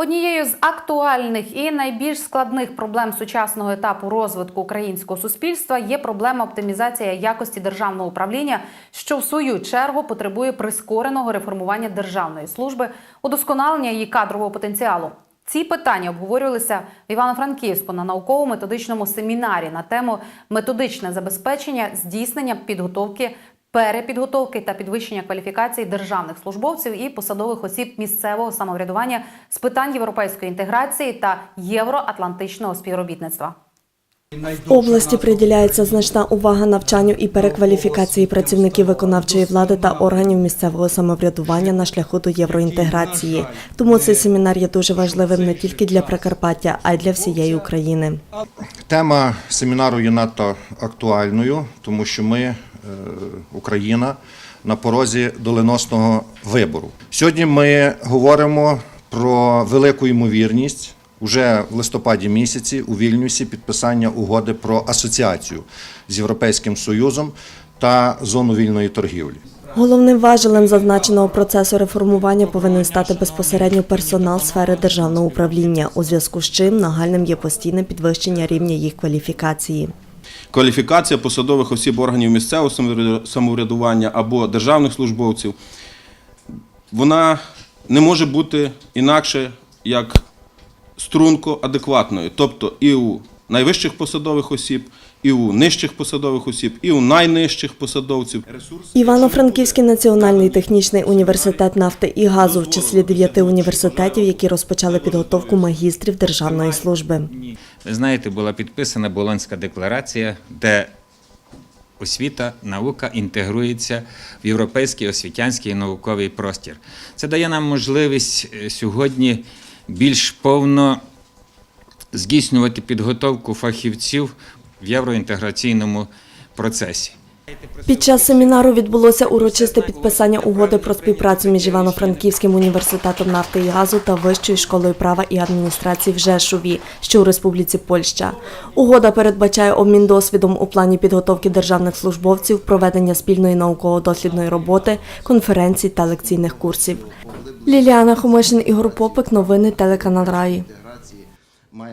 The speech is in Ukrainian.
Однією з актуальних і найбільш складних проблем сучасного етапу розвитку українського суспільства є проблема оптимізації якості державного управління, що в свою чергу потребує прискореного реформування державної служби, удосконалення її кадрового потенціалу. Ці питання обговорювалися в Івано-Франківську на науково-методичному семінарі на тему методичне забезпечення здійснення підготовки перепідготовки та підвищення кваліфікації державних службовців і посадових осіб місцевого самоврядування з питань європейської інтеграції та євроатлантичного співробітництва. В області приділяється значна увага навчанню і перекваліфікації працівників виконавчої влади та органів місцевого самоврядування на шляху до євроінтеграції. Тому цей семінар є дуже важливим не тільки для Прикарпаття, а й для всієї України. Тема семінару є надто актуальною, тому що ми, Україна, на порозі доленосного вибору. Сьогодні ми говоримо про велику ймовірність уже в листопаді місяці у Вільнюсі підписання угоди про асоціацію з Європейським Союзом та зону вільної торгівлі. Головним важелем зазначеного процесу реформування повинен стати безпосередньо персонал сфери державного управління, у зв'язку з чим нагальним є постійне підвищення рівня їх кваліфікації. Кваліфікація посадових осіб органів місцевого самоврядування або державних службовців, вона не може бути інакше як струнко адекватною. Тобто і у найвищих посадових осіб, і у нижчих посадових осіб, і у найнижчих посадовців. Івано-Франківський національний технічний університет нафти і газу в числі дев'яти університетів, які розпочали підготовку магістрів державної служби. Ви знаєте, була підписана Болонська декларація, де освіта, наука інтегрується в європейський освітянський науковий простір. Це дає нам можливість е, сьогодні більш повно здійснювати підготовку фахівців в євроінтеграційному процесі. Під час семінару відбулося урочисте підписання угоди про співпрацю між Івано-Франківським університетом нафти і газу та Вищою школою права і адміністрації в Жешові, що у Республіці Польща. Угода передбачає обмін досвідом у плані підготовки державних службовців, проведення спільної науково-дослідної роботи, конференцій та лекційних курсів. Ліліана Хомишин, Ігор Попик, новини телеканал Раї.